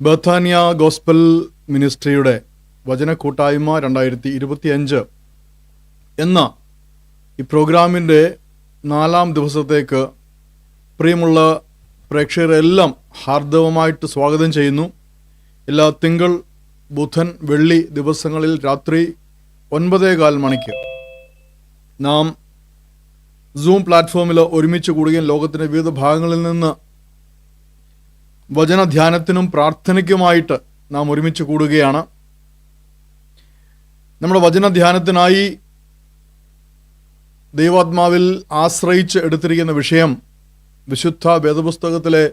ബഥാനിയ gospel മിനിസ്ട്രിയുടെ വചന കൂട്ടായ്മ രണ്ടായിരത്തി ഇരുപത്തിയഞ്ച് എന്ന ഈ പ്രോഗ്രാമിന്റെ നാലാം ദിവസത്തേക്ക് പ്രിയമുള്ള പ്രേക്ഷകരെല്ലാം ഹാർദവമായിട്ട് സ്വാഗതം ചെയ്യുന്നു. എല്ലാ തിങ്കൾ ബുധൻ വെള്ളി ദിവസങ്ങളിൽ രാത്രി ഒൻപതേകാൽ മണിക്ക് നാം സൂം പ്ലാറ്റ്ഫോമിൽ ഒരുമിച്ച് കൂടുകയും ലോകത്തിന്റെ വിവിധ ഭാഗങ്ങളിൽ നിന്ന് വചനധ്യാനത്തിനും പ്രാർത്ഥനയ്ക്കുമായിട്ട് നാം ഒരുമിച്ച് കൂടുകയാണ്. നമ്മുടെ വചനധ്യാനത്തിനായി ദൈവാത്മാവിൽ ആശ്രയിച്ച് എടുത്തിരിക്കുന്ന വിഷയം വിശുദ്ധ വേദപുസ്തകത്തിലെ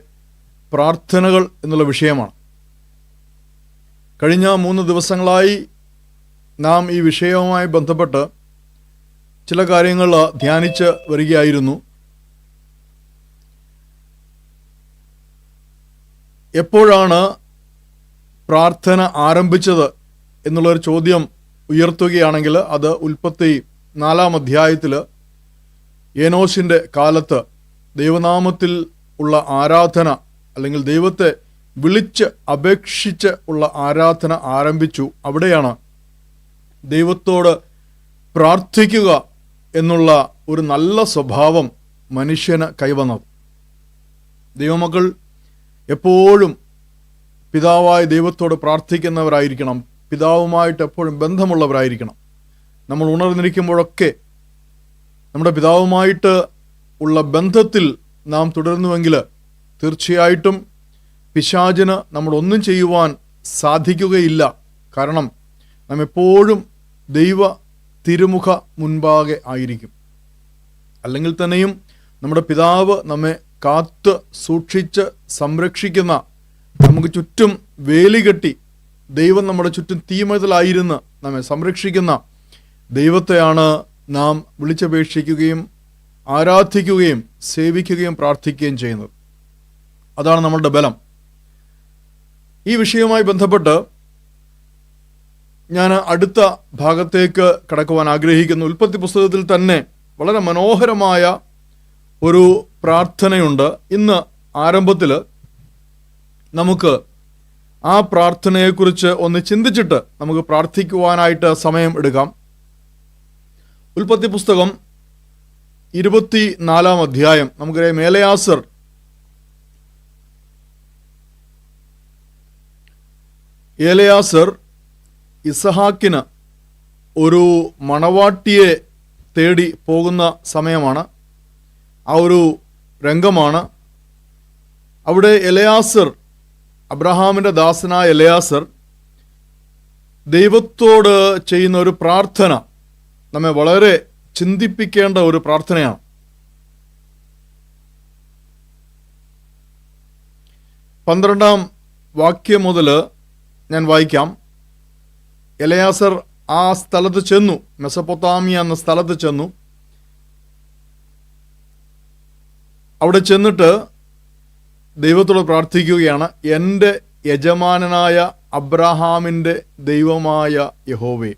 പ്രാർത്ഥനകൾ എന്നുള്ള വിഷയമാണ്. കഴിഞ്ഞ മൂന്ന് ദിവസങ്ങളായി നാം ഈ വിഷയവുമായി ബന്ധപ്പെട്ട് ചില കാര്യങ്ങൾ ധ്യാനിച്ച് വരികയായിരുന്നു. എപ്പോഴാണ് പ്രാർത്ഥന ആരംഭിച്ചത് എന്നുള്ളൊരു ചോദ്യം ഉയർത്തുകയാണെങ്കിൽ അത് ഉൽപ്പത്തി നാലാം അധ്യായത്തിൽ ഏനോസിന്റെ കാലത്ത് ദൈവനാമത്തിൽ ഉള്ള ആരാധന അല്ലെങ്കിൽ ദൈവത്തെ വിളിച്ച് അപേക്ഷിച്ച് ഉള്ള ആരാധന ആരംഭിച്ചു. അവിടെയാണ് ദൈവത്തോട് പ്രാർത്ഥിക്കുക എന്നുള്ള ഒരു നല്ല സ്വഭാവം മനുഷ്യന് കൈവന്നത്. ദൈവമക്കൾ എപ്പോഴും പിതാവായ ദൈവത്തോട് പ്രാർത്ഥിക്കുന്നവരായിരിക്കണം. പിതാവുമായിട്ട് എപ്പോഴും ബന്ധമുള്ളവരായിരിക്കണം. നമ്മൾ ഉണർന്നിരിക്കുമ്പോഴൊക്കെ നമ്മുടെ പിതാവുമായിട്ട് ഉള്ള ബന്ധത്തിൽ നാം തുടരുന്നുവെങ്കിൽ തീർച്ചയായിട്ടും പിശാചിന് നമ്മളൊന്നും ചെയ്യുവാൻ സാധിക്കുകയില്ല. കാരണം നാം എപ്പോഴും ദൈവ തിരുമുഖ മുൻപാകെ ആയിരിക്കും. അല്ലെങ്കിൽ തന്നെയും നമ്മുടെ പിതാവ് നമ്മെ കാത്ത് സൂക്ഷിച്ച് സംരക്ഷിക്കുന്ന നമുക്ക് ചുറ്റും വേലികെട്ടി ദൈവം നമ്മുടെ ചുറ്റും തീമതിലായിരുന്ന് നമ്മെ സംരക്ഷിക്കുന്ന ദൈവത്തെയാണ് നാം വിളിച്ചപേക്ഷിക്കുകയും ആരാധിക്കുകയും സേവിക്കുകയും പ്രാർത്ഥിക്കുകയും ചെയ്യുന്നത്. അതാണ് നമ്മളുടെ ബലം. ഈ വിഷയവുമായി ബന്ധപ്പെട്ട് ഞാൻ അടുത്ത ഭാഗത്തേക്ക് കടക്കുവാൻ ആഗ്രഹിക്കുന്നു. ഉൽപ്പത്തി പുസ്തകത്തിൽ തന്നെ വളരെ മനോഹരമായ ഒരു പ്രാർത്ഥനയുണ്ട്. ഇന്ന് ആരംഭത്തിൽ നമുക്ക് ആ പ്രാർത്ഥനയെക്കുറിച്ച് ഒന്ന് ചിന്തിച്ചിട്ട് നമുക്ക് പ്രാർത്ഥിക്കുവാനായിട്ട് സമയം എടുക്കാം. ഉൽപ്പത്തി പുസ്തകം ഇരുപത്തി നാലാം അധ്യായം. നമുക്കറിയാം മേലയാസർ ഏലയാസർ ഇസഹാക്കിന് ഒരു മണവാട്ടിയെ തേടി പോകുന്ന സമയമാണ്. ആ ഒരു രംഗമാണ്. അവിടെ എലയാസർ അബ്രഹാമിന്റെ ദാസനായ എലയാസർ ദൈവത്തോട് ചെയ്യുന്ന ഒരു പ്രാർത്ഥന നമ്മെ വളരെ ചിന്തിപ്പിക്കേണ്ട ഒരു പ്രാർത്ഥനയാണ്. പന്ത്രണ്ടാം വാക്യം മുതൽ ഞാൻ വായിക്കാം. എലയാസർ ആ സ്ഥലത്ത് ചെന്നു മെസപ്പൊത്താമിയ എന്ന സ്ഥലത്ത് ചെന്നു. അവിടെ ചെന്നിട്ട് ദൈവത്തോട് പ്രാർത്ഥിക്കുകയാണ് എന്റെ യജമാനനായ അബ്രഹാമിന്റെ ദൈവമായ യഹോവേ.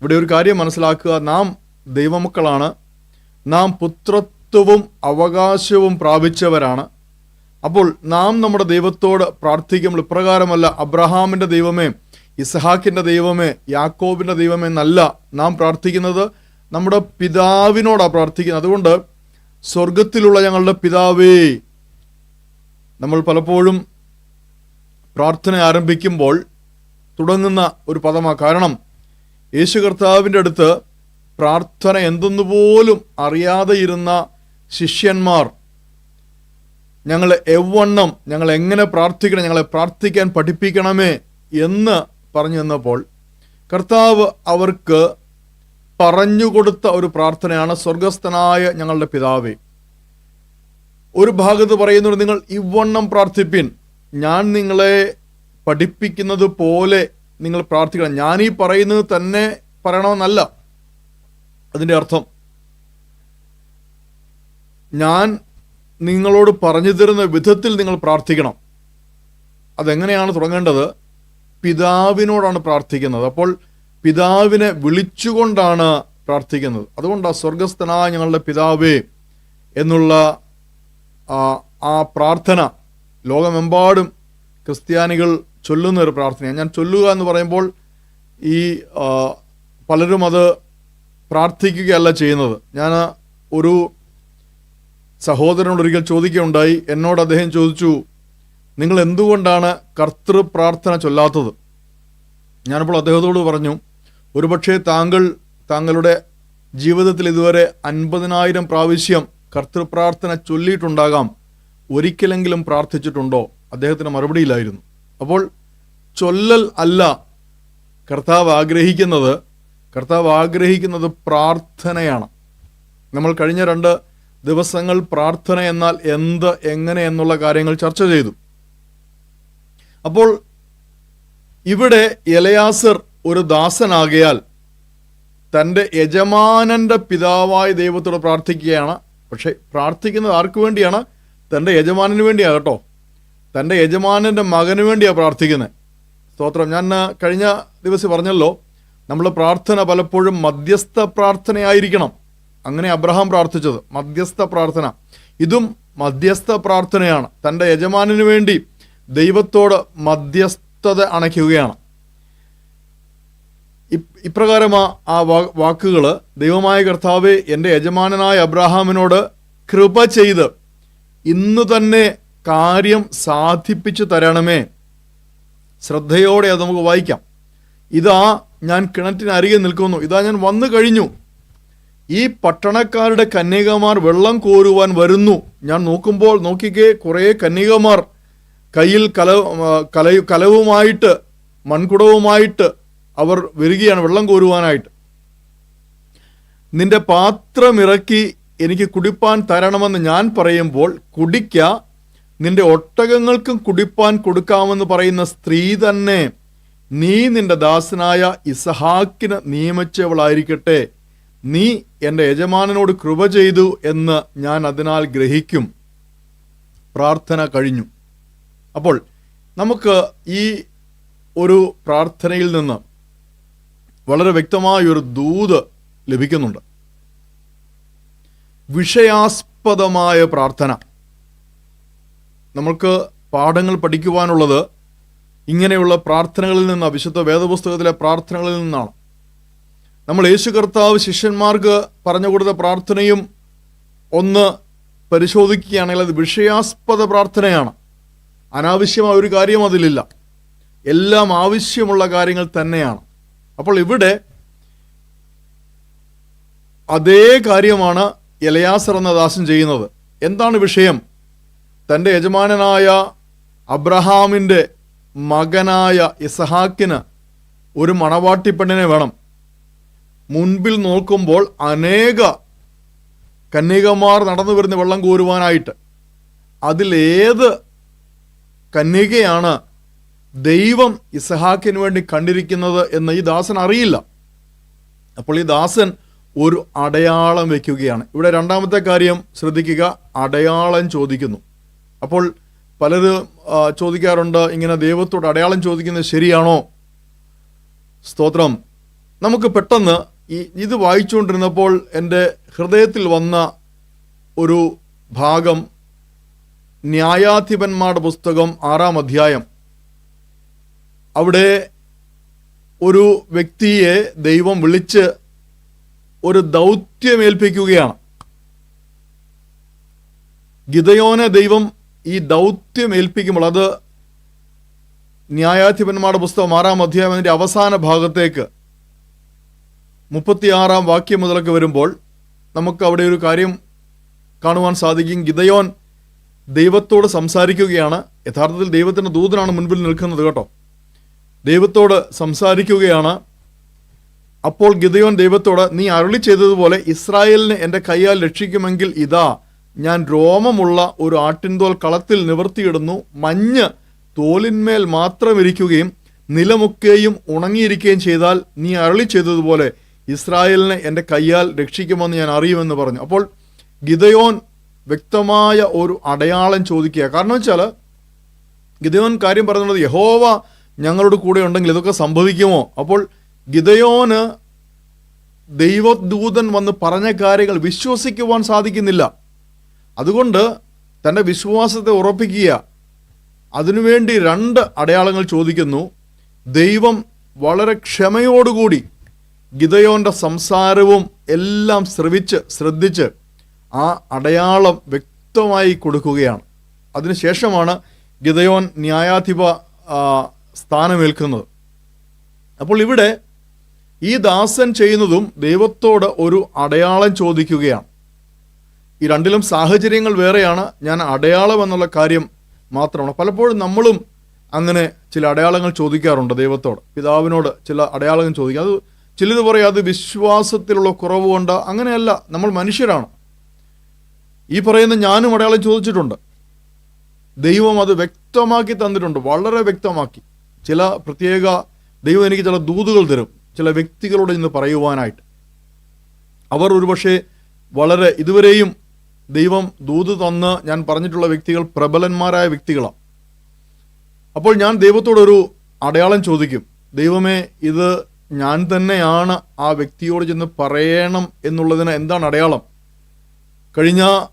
ഇവിടെ ഒരു കാര്യം മനസ്സിലാക്കുക നാം ദൈവമക്കളാണ് നാം പുത്രത്വവും അവകാശവും പ്രാപിച്ചവരാണ്. അപ്പോൾ നാം നമ്മുടെ ദൈവത്തോട് പ്രാർത്ഥിക്കുമ്പോൾ ഇപ്രകാരമല്ല അബ്രഹാമിന്റെ ദൈവമേ ഇസഹാക്കിന്റെ ദൈവമേ യാക്കോബിന്റെ ദൈവമേ എന്നല്ല നാം പ്രാർത്ഥിക്കുന്നത്. നമ്മുടെ പിതാവിനോടാണ് പ്രാർത്ഥിക്കുന്നത്. അതുകൊണ്ട് സ്വർഗത്തിലുള്ള ഞങ്ങളുടെ പിതാവേ. നമ്മൾ പലപ്പോഴും പ്രാർത്ഥന ആരംഭിക്കുമ്പോൾ തുടങ്ങുന്ന ഒരു പദമാണ് കാരണം യേശു കർത്താവിന്റെ അടുത്ത് പ്രാർത്ഥന എന്തെന്നുപോലും അറിയാതെ ഇരുന്ന ശിഷ്യന്മാർ ഞങ്ങൾ എവണ്ണം ഞങ്ങൾ എങ്ങനെ പ്രാർത്ഥിക്കണം ഞങ്ങളെ പ്രാർത്ഥിക്കാൻ പഠിപ്പിക്കണമേ എന്ന് പറഞ്ഞു തന്നപ്പോൾ കർത്താവ് അവർക്ക് പറഞ്ഞു കൊടുത്ത ഒരു പ്രാർത്ഥനയാണ് സ്വർഗസ്ഥനായ ഞങ്ങളുടെ പിതാവേ. ഒരു ഭാഗത്ത് പറയുന്നു നിങ്ങൾ ഇവണ്ണം പ്രാർത്ഥിപ്പിൻ. ഞാൻ നിങ്ങളെ പഠിപ്പിക്കുന്നത് പോലെ നിങ്ങൾ പ്രാർത്ഥിക്കണം. ഞാൻ ഈ പറയുന്നത് തന്നെ പറയണമെന്നല്ല. അതിന്റെ അർത്ഥം ഞാൻ നിങ്ങളോട് പറഞ്ഞു തരുന്ന വിധത്തിൽ നിങ്ങൾ പ്രാർത്ഥിക്കണം. അതെങ്ങനെയാണ് തുടങ്ങേണ്ടത്? പിതാവിനോടാണ് പ്രാർത്ഥിക്കുന്നത്. അപ്പോൾ പിതാവിനെ വിളിച്ചുകൊണ്ടാണ് പ്രാർത്ഥിക്കുന്നത്. അതുകൊണ്ടാണ് സ്വർഗസ്ഥനായ ഞങ്ങളുടെ പിതാവേ എന്നുള്ള ആ, പ്രാർത്ഥന ലോകമെമ്പാടും ക്രിസ്ത്യാനികൾ ചൊല്ലുന്ന ഒരു പ്രാർത്ഥനയാണ്. ഞാൻ ചൊല്ലുക എന്ന് പറയുമ്പോൾ ഈ പലരും അത് പ്രാർത്ഥിക്കുകയല്ല ചെയ്യുന്നത്. ഞാൻ ഒരു സഹോദരനോട് ഒരിക്കൽ ചോദിക്കുകയുണ്ടായി. എന്നോട് അദ്ദേഹം ചോദിച്ചു നിങ്ങൾ എന്തുകൊണ്ടാണ് കർത്തൃ പ്രാർത്ഥന ചൊല്ലാത്തത്? ഞാനപ്പോൾ അദ്ദേഹത്തോട് പറഞ്ഞു ഒരുപക്ഷെ താങ്കൾ താങ്കളുടെ ജീവിതത്തിൽ ഇതുവരെ അൻപതിനായിരം പ്രാവശ്യം കർത്തൃപ്രാർത്ഥന ചൊല്ലിയിട്ടുണ്ടാകാം. ഒരിക്കലെങ്കിലും പ്രാർത്ഥിച്ചിട്ടുണ്ടോ? അദ്ദേഹത്തിന് മറുപടിയില്ലായിരുന്നു. അപ്പോൾ ചൊല്ലൽ അല്ല കർത്താവ് ആഗ്രഹിക്കുന്നത് കർത്താവ് ആഗ്രഹിക്കുന്നത് പ്രാർത്ഥനയാണ്. നമ്മൾ കഴിഞ്ഞ രണ്ട് ദിവസങ്ങൾ പ്രാർത്ഥന എന്നാൽ എന്ത് എങ്ങനെ എന്നുള്ള കാര്യങ്ങൾ ചർച്ച ചെയ്തു. അപ്പോൾ ഇവിടെ എലയാസർ ഒരു ദാസനാകയാൽ തന്റെ യജമാനന്റെ പിതാവായ ദൈവത്തോട് പ്രാർത്ഥിക്കുകയാണ്. പക്ഷെ പ്രാർത്ഥിക്കുന്നത് ആർക്ക് വേണ്ടിയാണ്? തന്റെ യജമാനന് വേണ്ടിയാണ് കേട്ടോ. തന്റെ യജമാനന്റെ മകന് വേണ്ടിയാണ് പ്രാർത്ഥിക്കുന്നത്. സ്തോത്രം. ഞാൻ കഴിഞ്ഞ ദിവസം പറഞ്ഞല്ലോ നമ്മൾ പ്രാർത്ഥന പലപ്പോഴും മധ്യസ്ഥ പ്രാർത്ഥനയായിരിക്കണം. അങ്ങനെ അബ്രഹാം പ്രാർത്ഥിച്ചത് മധ്യസ്ഥ പ്രാർത്ഥന. ഇതും മധ്യസ്ഥ പ്രാർത്ഥനയാണ്. തന്റെ യജമാനന് വേണ്ടി ദൈവത്തോട് മധ്യസ്ഥത അണയ്ക്കുകയാണ്. ഇപ്രകാരം ആ- വാക്കുകൾ ദൈവമായ കർത്താവ് എന്റെ യജമാനനായ അബ്രഹാമിനോട് കൃപ ചെയ്ത് ഇന്ന് തന്നെ കാര്യം സാധിപ്പിച്ചു തരണമേ. ശ്രദ്ധയോടെ അത് നമുക്ക് വായിക്കാം. ഇതാ ഞാൻ കിണറ്റിനരികെ നിൽക്കുന്നു. ഇതാ ഞാൻ വന്നു കഴിഞ്ഞു. ഈ പട്ടണക്കാരുടെ കന്യകമാർ വെള്ളം കോരുവാൻ വരുന്നു. ഞാൻ നോക്കുമ്പോൾ നോക്കിക്കേ കുറേ കന്യകമാർ കയ്യിൽ കല കല കലവുമായിട്ട് മൺകുടവുമായിട്ട് അവർ വരികയാണ് വെള്ളം കോരുവാനായിട്ട്. നിന്റെ പാത്രമിറക്കി എനിക്ക് കുടിപ്പാൻ തരണമെന്ന് ഞാൻ പറയുമ്പോൾ കുടിക്ക നിന്റെ ഒട്ടകങ്ങൾക്കും കുടിപ്പാൻ കൊടുക്കാമെന്ന് പറയുന്ന സ്ത്രീ തന്നെ നീ നിന്റെ ദാസനായ ഇസഹാക്കിന് നിയമിച്ചവളായിരിക്കട്ടെ. നീ എന്റെ യജമാനനോട് കൃപ ചെയ്തു എന്ന് ഞാൻ അതിനാൽ ഗ്രഹിക്കും. പ്രാർത്ഥന കഴിഞ്ഞു. അപ്പോൾ നമുക്ക് ഈ ഒരു പ്രാർത്ഥനയിൽ നിന്ന് വളരെ വ്യക്തമായ ഒരു ദൂത് ലഭിക്കുന്നുണ്ട്. വിഷയാസ്പദമായ പ്രാർത്ഥന. നമ്മൾക്ക് പാഠങ്ങൾ പഠിക്കുവാനുള്ളത് ഇങ്ങനെയുള്ള പ്രാർത്ഥനകളിൽ നിന്ന് വിശുദ്ധ വേദപുസ്തകത്തിലെ പ്രാർത്ഥനകളിൽ നിന്നാണ്. നമ്മൾ യേശു കർത്താവ് ശിഷ്യന്മാർക്ക് പറഞ്ഞു കൊടുത്ത പ്രാർത്ഥനയും ഒന്ന് പരിശോധിക്കുകയാണെങ്കിൽ അത് വിഷയാസ്പദ പ്രാർത്ഥനയാണ്. അനാവശ്യമായ ഒരു കാര്യം അതിലില്ല. എല്ലാം ആവശ്യമുള്ള കാര്യങ്ങൾ തന്നെയാണ്. അപ്പോൾ ഇവിടെ അതേ കാര്യമാണ് ഇലയാസർ എന്ന ദാസൻ ചെയ്യുന്നത്. എന്താണ് വിഷയം? തന്റെ യജമാനനായ അബ്രഹാമിന്റെ മകനായ ഇസഹാക്കിന് ഒരു മണവാട്ടിപ്പെണ്ണിനെ വേണം. മുൻപിൽ നോക്കുമ്പോൾ അനേക കന്യകമാർ നടന്നു വരുന്ന വെള്ളം കോരുവാനായിട്ട്. അതിലേത് കന്യകയാണ് ദൈവം ഇസഹാക്കിന് വേണ്ടി കണ്ടിരിക്കുന്നത് എന്ന് ഈ ദാസൻ അറിയില്ല. അപ്പോൾ ഈ ദാസൻ ഒരു അടയാളം വയ്ക്കുകയാണ് ഇവിടെ രണ്ടാമത്തെ കാര്യം ശ്രദ്ധിക്കുക. അടയാളം ചോദിക്കുന്നു. അപ്പോൾ പലരും ചോദിക്കാറുണ്ട് ഇങ്ങനെ ദൈവത്തോട് അടയാളം ചോദിക്കുന്നത് ശരിയാണോ? സ്തോത്രം. നമുക്ക് പെട്ടെന്ന് ഈ ഇത് വായിച്ചുകൊണ്ടിരുന്നപ്പോൾ എന്റെ ഹൃദയത്തിൽ വന്ന ഒരു ഭാഗം ന്യായാധിപന്മാരുടെ പുസ്തകം ആറാം അധ്യായം. അവിടെ ഒരു വ്യക്തിയെ ദൈവം വിളിച്ച് ഒരു ദൗത്യമേൽപ്പിക്കുകയാണ്. ഗിതയോനെ ദൈവം ഈ ദൗത്യം ഏൽപ്പിക്കുമ്പോൾ അത് ന്യായാധിപന്മാരുടെ പുസ്തകം ആറാം അധ്യായം അതിന്റെ അവസാന ഭാഗത്തേക്ക് മുപ്പത്തിയാറാം വാക്യം മുതലൊക്കെ വരുമ്പോൾ നമുക്ക് അവിടെ ഒരു കാര്യം കാണുവാൻ സാധിക്കും. ഗിതയോൻ ദൈവത്തോട് സംസാരിക്കുകയാണ്. യഥാർത്ഥത്തിൽ ദൈവത്തിന്റെ ദൂതനാണ് മുൻപിൽ നിൽക്കുന്നത് കേട്ടോ. ദൈവത്തോട് സംസാരിക്കുകയാണ്. അപ്പോൾ ഗിതയോൻ ദൈവത്തോട് നീ അരുളി ചെയ്തതുപോലെ ഇസ്രായേലിനെ എന്റെ കൈയാൽ രക്ഷിക്കുമെങ്കിൽ ഇതാ ഞാൻ രോമമുള്ള ഒരു ആട്ടിൻതോൽ കളത്തിൽ നിവർത്തിയിടുന്നു മഞ്ഞ് തോലിന്മേൽ മാത്രം ഇരിക്കുകയും നിലമൊക്കെയും ഉണങ്ങിയിരിക്കുകയും ചെയ്താൽ നീ അരുളി ചെയ്തതുപോലെ ഇസ്രായേലിനെ എന്റെ കൈയാൽ രക്ഷിക്കുമെന്ന് ഞാൻ അറിയുമെന്ന് പറഞ്ഞു. അപ്പോൾ ഗിതയോൻ വ്യക്തമായ ഒരു അടയാളം ചോദിക്കുക. കാരണം വെച്ചാൽ ഗിതയോൻ കാര്യം പറയുന്നത് യഹോവ ഞങ്ങളുടെ കൂടെ ഉണ്ടെങ്കിൽ ഇതൊക്കെ സംഭവിക്കുമോ? അപ്പോൾ ഗിതയോന് ദൈവദൂതൻ വന്ന് പറഞ്ഞ കാര്യങ്ങൾ വിശ്വസിക്കുവാൻ സാധിക്കുന്നില്ല. അതുകൊണ്ട് തന്റെ വിശ്വാസത്തെ ഉറപ്പിക്കുക. അതിനുവേണ്ടി രണ്ട് അടയാളങ്ങൾ ചോദിക്കുന്നു. ദൈവം വളരെ ക്ഷമയോടുകൂടി ഗിതയോന്റെ സംസാരവും എല്ലാം ശ്രവിച്ച് ശ്രദ്ധിച്ച് ആ അടയാളം വ്യക്തമായി കൊടുക്കുകയാണ്. അതിനുശേഷമാണ് ഗിതയോൻ ന്യായാധിപ സ്ഥാനമേൽക്കുന്നത്. അപ്പോൾ ഇവിടെ ഈ ദാസൻ ചെയ്യുന്നതും ദൈവത്തോട് ഒരു അടയാളം ചോദിക്കുകയാണ്. ഈ രണ്ടിലും സാഹചര്യങ്ങൾ വേറെയാണ്. ഞാൻ അടയാളം എന്നുള്ള കാര്യം മാത്രമാണ്. പലപ്പോഴും നമ്മളും അങ്ങനെ ചില അടയാളങ്ങൾ ചോദിക്കാറുണ്ട് ദൈവത്തോട്. പിതാവിനോട് ചില അടയാളങ്ങൾ ചോദിക്കുക അത് ചിലത് പറയും അത് വിശ്വാസത്തിലുള്ള കുറവ് കൊണ്ട് അങ്ങനെയല്ല നമ്മൾ മനുഷ്യരാണ്. ഈ പറയുന്ന ഞാനും അടയാളം ചോദിച്ചിട്ടുണ്ട്. ദൈവം അത് വ്യക്തമാക്കി തന്നിട്ടുണ്ട് വളരെ വ്യക്തമാക്കി. ചില പ്രത്യേക ദൈവം എനിക്ക് ചില ദൂതുകൾ തരും. ചില വ്യക്തികളോട് ഇന്ന് പറയുവാനായിട്ട്. അവർ ഒരുപക്ഷെ വളരെ ഇതുവരെയും ദൈവം ദൂത് തന്ന് ഞാൻ പറഞ്ഞിട്ടുള്ള വ്യക്തികൾ പ്രബലന്മാരായ വ്യക്തികളാണ്. അപ്പോൾ ഞാൻ ദൈവത്തോടൊരു അടയാളം ചോദിക്കും. ദൈവമേ ഇത് ഞാൻ തന്നെയാണ് ആ വ്യക്തിയോട് ചെന്ന് പറയണം എന്നുള്ളതിന് എന്താണ് അടയാളം? കഴിഞ്ഞ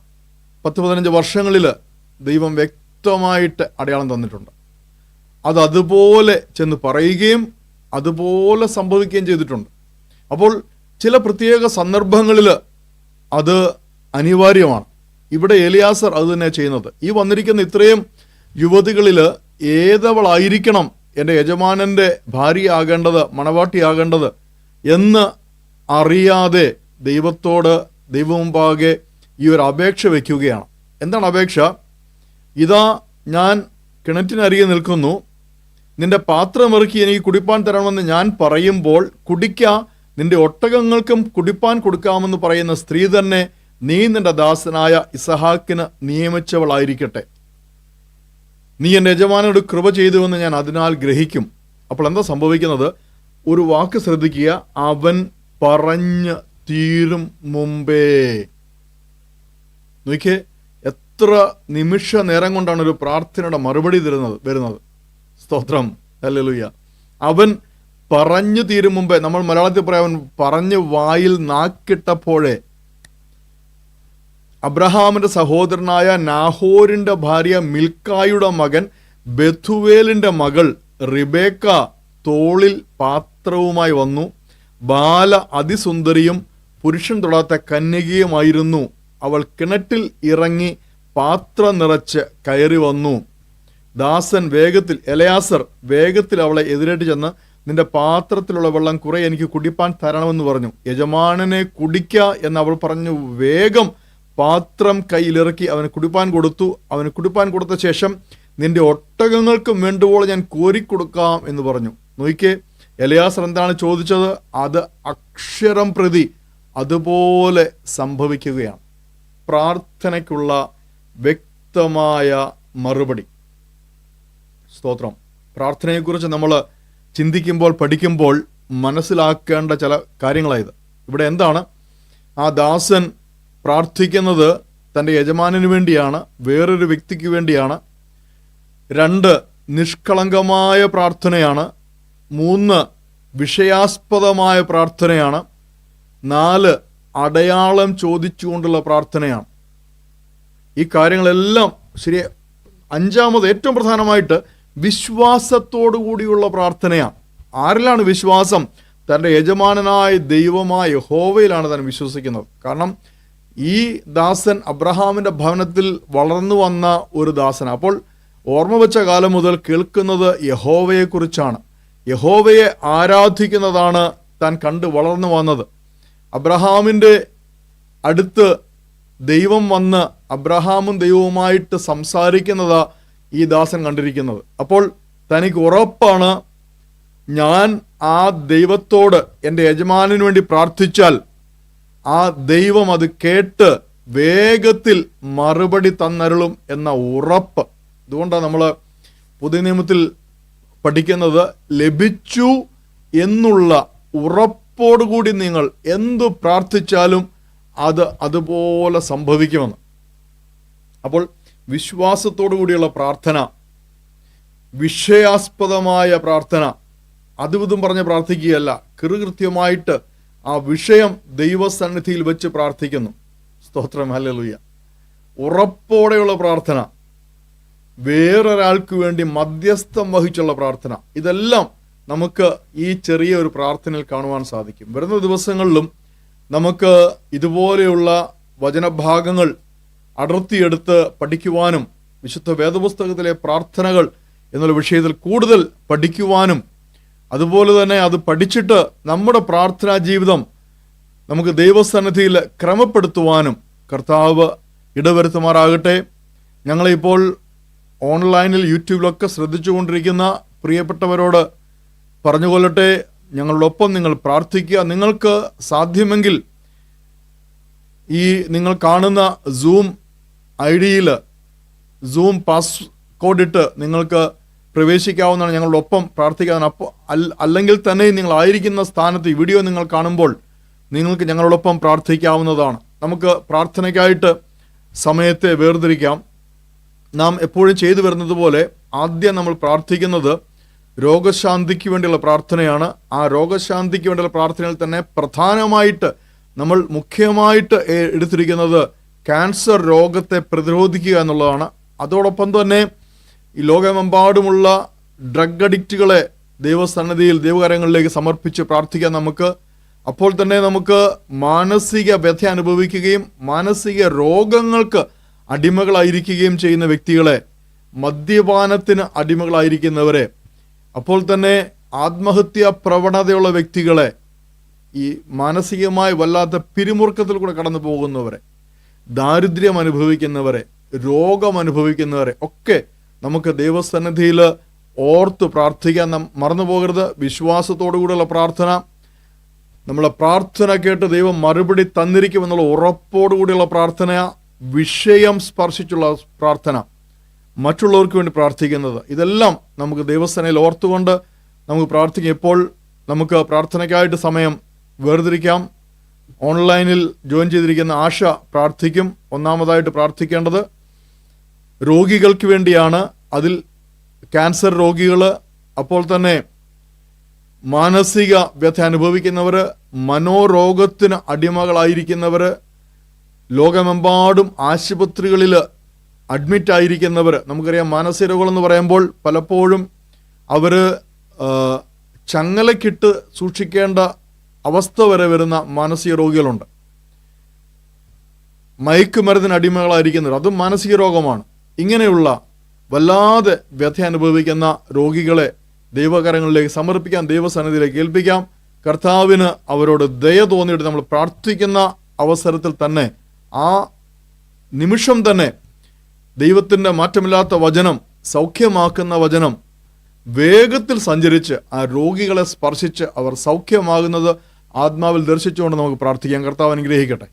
പത്ത് പതിനഞ്ച് വർഷങ്ങളിൽ ദൈവം വ്യക്തമായിട്ട് അടയാളം തന്നിട്ടുണ്ട്. അത് അതുപോലെ ചെന്ന് പറയുകയും അതുപോലെ സംഭവിക്കുകയും ചെയ്തിട്ടുണ്ട്. അപ്പോൾ ചില പ്രത്യേക സന്ദർഭങ്ങളിൽ അത് അനിവാര്യമാണ്. ഇവിടെ എലിയാസർ അത് തന്നെ ചെയ്യുന്നത്. ഈ വന്നിരിക്കുന്ന ഇത്രയും യുവതികളിൽ ഏതവളായിരിക്കണം എന്റെ യജമാനന്റെ ഭാര്യയാകേണ്ടത് മണവാട്ടിയാകേണ്ടത് എന്ന് അറിയാതെ ദൈവത്തോട് ദൈവമുമ്പാകെ ഈ ഒരു അപേക്ഷ വയ്ക്കുകയാണ്. എന്താണ് അപേക്ഷ? ഇതാ ഞാൻ കിണറ്റിനരികെ നിൽക്കുന്നു. നിന്റെ പാത്രമിറക്കി എനിക്ക് കുടിപ്പാൻ തരണമെന്ന് ഞാൻ പറയുമ്പോൾ കുടിക്ക. നിന്റെ ഒട്ടകങ്ങൾക്കും കുടിപ്പാൻ കൊടുക്കാമെന്ന് പറയുന്ന സ്ത്രീ തന്നെ നീ നിന്റെ ദാസനായ ഇസഹാക്കിന് നിയമിച്ചവളായിരിക്കട്ടെ. നീ എന്റെ യജമാനോട് കൃപ ചെയ്തുവെന്ന് ഞാൻ അതിനാൽ ഗ്രഹിക്കും. അപ്പോൾ എന്താ സംഭവിക്കുന്നത്? ഒരു വാക്ക് ശ്രദ്ധിക്കുക. അവൻ പറഞ്ഞ് തീരും മുമ്പേ. നോക്കിയേ എത്ര നിമിഷ നേരം കൊണ്ടാണ് ഒരു പ്രാർത്ഥനയുടെ മറുപടി തരുന്നത് വരുന്നത്? സ്തോത്രം. ഹല്ലേലൂയ. അവൻ പറഞ്ഞു തീരും മുമ്പേ നമ്മൾ മലയാളത്തിൽ പറയാം അവൻ പറഞ്ഞു വായിൽ നാക്കിട്ടപ്പോഴേ അബ്രഹാമിന്റെ സഹോദരനായ നാഹോരിന്റെ ഭാര്യ മിൽക്കായുടെ മകൻ ബെഥുവേലിന്റെ മകൾ റിബേക്ക തോളിൽ പാത്രവുമായി വന്നു. ബാല അതിസുന്ദരിയും പുരുഷൻ തൊടാത്ത കന്യകയുമായിരുന്നു. അവൾ കിണറ്റിൽ ഇറങ്ങി പാത്രം നിറച്ച് കയറി വന്നു. ദാസൻ വേഗത്തിൽ എലയാസർ വേഗത്തിൽ അവളെ എതിരേറ്റ് ചെന്ന് നിന്റെ പാത്രത്തിലുള്ള വെള്ളം കുറെ എനിക്ക് കുടിപ്പാൻ തരണമെന്ന് പറഞ്ഞു. യജമാനനെ കുടിക്ക എന്ന് അവൾ പറഞ്ഞു. വേഗം പാത്രം കയ്യിലിറക്കി അവന് കുടിപ്പാൻ കൊടുത്തു. അവന് കുടിപ്പാൻ കൊടുത്ത ശേഷം നിന്റെ ഒട്ടകങ്ങൾക്കും വേണ്ടുവോളം ഞാൻ കോരിക്കൊടുക്കാം എന്ന് പറഞ്ഞു. നോക്കിയേ എലയാസർ എന്താണ് ചോദിച്ചത്? അത് അക്ഷരം പ്രതി അതുപോലെ സംഭവിക്കുകയാണ്. പ്രാർത്ഥനയ്ക്കുള്ള വ്യക്തമായ മറുപടി. സ്തോത്രം. പ്രാർത്ഥനയെക്കുറിച്ച് നമ്മൾ ചിന്തിക്കുമ്പോൾ പഠിക്കുമ്പോൾ മനസ്സിലാക്കേണ്ട ചില കാര്യങ്ങളായത്. ഇവിടെ എന്താണ്? ആ ദാസൻ പ്രാർത്ഥിക്കുന്നത് തന്റെ യജമാനന് വേണ്ടിയാണ് വേറൊരു വ്യക്തിക്ക് വേണ്ടിയാണ്. രണ്ട് നിഷ്കളങ്കമായ പ്രാർത്ഥനയാണ്. മൂന്ന് വിഷയാസ്പദമായ പ്രാർത്ഥനയാണ്. നാല് അടയാളം ചോദിച്ചുകൊണ്ടുള്ള പ്രാർത്ഥനയാണ്. ഈ കാര്യങ്ങളെല്ലാം ശരി അഞ്ചാമത് ഏറ്റവും പ്രധാനമായിട്ട് വിശ്വാസത്തോടു കൂടിയുള്ള പ്രാർത്ഥനയാണ്. ആരിലാണ് വിശ്വാസം? തന്റെ യജമാനനായ ദൈവമായ ഹോവയിലാണ് താൻ വിശ്വസിക്കുന്നത്. കാരണം ഈ ദാസൻ അബ്രഹാമിന്റെ ഭവനത്തിൽ വളർന്നു വന്ന ഒരു ദാസൻ അപ്പോൾ ഓർമ്മ വെച്ച കാലം മുതൽ കേൾക്കുന്നത് യഹോവയെക്കുറിച്ചാണ്. യഹോവയെ ആരാധിക്കുന്നതാണ് താൻ കണ്ട് വളർന്നു വന്നത്. അബ്രഹാമിന്റെ അടുത്ത് ദൈവം വന്ന് അബ്രഹാമും ദൈവവുമായിട്ട് സംസാരിക്കുന്നതാ ഈ ദാസൻ കണ്ടിരിക്കുന്നത്. അപ്പോൾ തനിക്ക് ഉറപ്പാണ് ഞാൻ ആ ദൈവത്തോട് എന്റെ യജമാനു വേണ്ടി പ്രാർത്ഥിച്ചാൽ ആ ദൈവം അത് കേട്ട് വേഗത്തിൽ മറുപടി തന്നരുളും എന്ന ഉറപ്പ്. അതുകൊണ്ടാണ് നമ്മൾ പുതിയ നിയമത്തിൽ പഠിക്കുന്നത് ലഭിച്ചു എന്നുള്ള ഉറപ്പോടുകൂടി നിങ്ങൾ എന്തു പ്രാർത്ഥിച്ചാലും അത് അതുപോലെ സംഭവിക്കുമെന്ന്. അപ്പോൾ വിശ്വാസത്തോടു കൂടിയുള്ള പ്രാർത്ഥന വിഷയാസ്പദമായ പ്രാർത്ഥന അതുവിധം പറഞ്ഞ് പ്രാർത്ഥിക്കുകയല്ല. കൃകൃത്യമായിട്ട് ആ വിഷയം ദൈവസന്നിധിയിൽ വെച്ച് പ്രാർത്ഥിക്കുന്നു. സ്തോത്രം ഹല്ലേലൂയ. ഉറപ്പോടെയുള്ള പ്രാർത്ഥന വേറൊരാൾക്ക് വേണ്ടി മധ്യസ്ഥം വഹിച്ചുള്ള പ്രാർത്ഥന ഇതെല്ലാം നമുക്ക് ഈ ചെറിയ ഒരു പ്രാർത്ഥനയിൽ കാണുവാൻ സാധിക്കും. വരുന്ന ദിവസങ്ങളിലും നമുക്ക് ഇതുപോലെയുള്ള വചനഭാഗങ്ങൾ അടർത്തിയെടുത്ത് പഠിക്കുവാനും വിശുദ്ധ വേദപുസ്തകത്തിലെ പ്രാർത്ഥനകൾ എന്നുള്ള വിഷയത്തിൽ കൂടുതൽ പഠിക്കുവാനും അതുപോലെ തന്നെ അത് പഠിച്ചിട്ട് നമ്മുടെ പ്രാർത്ഥനാ ജീവിതം നമുക്ക് ദൈവസന്നിധിയിൽ ക്രമപ്പെടുത്തുവാനും കർത്താവ് ഇടവരുത്തുമാറാകട്ടെ. ഞങ്ങളിപ്പോൾ ഓൺലൈനിൽ യൂട്യൂബിലൊക്കെ ശ്രദ്ധിച്ചുകൊണ്ടിരിക്കുന്ന പ്രിയപ്പെട്ടവരോട് പറഞ്ഞുകൊള്ളട്ടെ ഞങ്ങളോടൊപ്പം നിങ്ങൾ പ്രാർത്ഥിക്കുക. നിങ്ങൾക്ക് സാധ്യമെങ്കിൽ ഈ നിങ്ങൾ കാണുന്ന സൂം ഐ ഡിയിൽ സൂം പാസ് കോഡിട്ട് നിങ്ങൾക്ക് പ്രവേശിക്കാവുന്നതാണ് ഞങ്ങളുടെ ഒപ്പം പ്രാർത്ഥിക്കാൻ. അപ്പോൾ അല്ലെങ്കിൽ തന്നെ നിങ്ങൾ ആയിരിക്കുന്ന സ്ഥാനത്ത് ഈ വീഡിയോ നിങ്ങൾ കാണുമ്പോൾ നിങ്ങൾക്ക് ഞങ്ങളോടൊപ്പം പ്രാർത്ഥിക്കാവുന്നതാണ്. നമുക്ക് പ്രാർത്ഥനയ്ക്കായിട്ട് സമയത്തെ വേർതിരിക്കാം. നാം എപ്പോഴും ചെയ്തു വരുന്നത് പോലെ ആദ്യം നമ്മൾ പ്രാർത്ഥിക്കുന്നത് രോഗശാന്തിക്ക് വേണ്ടിയുള്ള പ്രാർത്ഥനയാണ്. ആ രോഗശാന്തിക്ക് വേണ്ടിയുള്ള പ്രാർത്ഥനയിൽ തന്നെ പ്രധാനമായിട്ട് നമ്മൾ മുഖ്യമായിട്ട് എടുത്തിരിക്കുന്നത് ക്യാൻസർ രോഗത്തെ പ്രതിരോധിക്കുക എന്നുള്ളതാണ്. അതോടൊപ്പം തന്നെ ഈ ലോകമെമ്പാടുമുള്ള ഡ്രഗ് അഡിക്റ്റുകളെ ദൈവസന്നിധിയിൽ ദൈവകരങ്ങളിലേക്ക് സമർപ്പിച്ച് പ്രാർത്ഥിക്കാൻ നമുക്ക്. അപ്പോൾ തന്നെ നമുക്ക് മാനസിക വ്യഥ അനുഭവിക്കുകയും മാനസിക രോഗങ്ങൾക്ക് അടിമകളായിരിക്കുകയും ചെയ്യുന്ന വ്യക്തികളെ മദ്യപാനത്തിന് അടിമകളായിരിക്കുന്നവരെ അപ്പോൾ തന്നെ ആത്മഹത്യാ പ്രവണതയുള്ള വ്യക്തികളെ ഈ മാനസികമായി വല്ലാത്ത പിരിമുറുക്കത്തിൽ കൂടെ കടന്നു പോകുന്നവരെ ദാരിദ്ര്യം അനുഭവിക്കുന്നവരെ രോഗം അനുഭവിക്കുന്നവരെ ഒക്കെ നമുക്ക് ദൈവസന്നിധിയിൽ ഓർത്ത് പ്രാർത്ഥിക്കാൻ നാം മറന്നു പോകരുത് വിശ്വാസത്തോടു കൂടെയുള്ള പ്രാർത്ഥന. നമ്മളെ പ്രാർത്ഥന കേട്ട് ദൈവം മറുപടി തന്നിരിക്കും എന്നുള്ള ഉറപ്പോടു കൂടിയുള്ള പ്രാർത്ഥന. വിഷയം സ്പർശിച്ചുള്ള പ്രാർത്ഥന. മറ്റുള്ളവർക്ക് വേണ്ടി പ്രാർത്ഥിക്കുന്നത്. ഇതെല്ലാം നമുക്ക് ദൈവസേനയിൽ ഓർത്തുകൊണ്ട് നമുക്ക് പ്രാർത്ഥിക്കാം. ഇപ്പോൾ നമുക്ക് പ്രാർത്ഥനയ്ക്കായിട്ട് സമയം വേർതിരിക്കാം. ഓൺലൈനിൽ ജോയിൻ ചെയ്തിരിക്കുന്ന ആശ പ്രാർത്ഥിക്കും. ഒന്നാമതായിട്ട് പ്രാർത്ഥിക്കേണ്ടത് രോഗികൾക്ക് വേണ്ടിയാണ്. അതിൽ ക്യാൻസർ രോഗികൾ അപ്പോൾ തന്നെ മാനസിക വ്യഥ അനുഭവിക്കുന്നവർ മനോരോഗത്തിന് അടിമകളായിരിക്കുന്നവർ ലോകമെമ്പാടും ആശുപത്രികളിൽ അഡ്മിറ്റ് ആയിരിക്കുന്നവർ നമുക്കറിയാം മാനസിക രോഗങ്ങളെന്ന് പറയുമ്പോൾ പലപ്പോഴും അവർ ചങ്ങലക്കിട്ട് സൂക്ഷിക്കേണ്ട അവസ്ഥ വരെ വരുന്ന മാനസിക രോഗികളുണ്ട്. മയക്കുമരുന്നിന് അടിമകളായിരിക്കുന്നവർ അതും മാനസിക രോഗമാണ്. ഇങ്ങനെയുള്ള വല്ലാതെ വ്യഥ അനുഭവിക്കുന്ന രോഗികളെ ദൈവകരങ്ങളിലേക്ക് സമർപ്പിക്കാം ദൈവസന്നിധിയിലേക്ക് ഏൽപ്പിക്കാം. കർത്താവിന് അവരോട് ദയ തോന്നിയിട്ട് നമ്മൾ പ്രാർത്ഥിക്കുന്ന അവസരത്തിൽ തന്നെ ആ നിമിഷം തന്നെ ദൈവത്തിന്റെ മാറ്റമില്ലാത്ത വചനം സൗഖ്യമാക്കുന്ന വചനം വേഗത്തിൽ സഞ്ചരിച്ച് ആ രോഗികളെ സ്പർശിച്ച് അവർ സൗഖ്യമാകുന്നത് ആത്മാവിൽ ദർശിച്ചുകൊണ്ട് നമുക്ക് പ്രാർത്ഥിക്കാം. കർത്താവ് അനുഗ്രഹിക്കട്ടെ.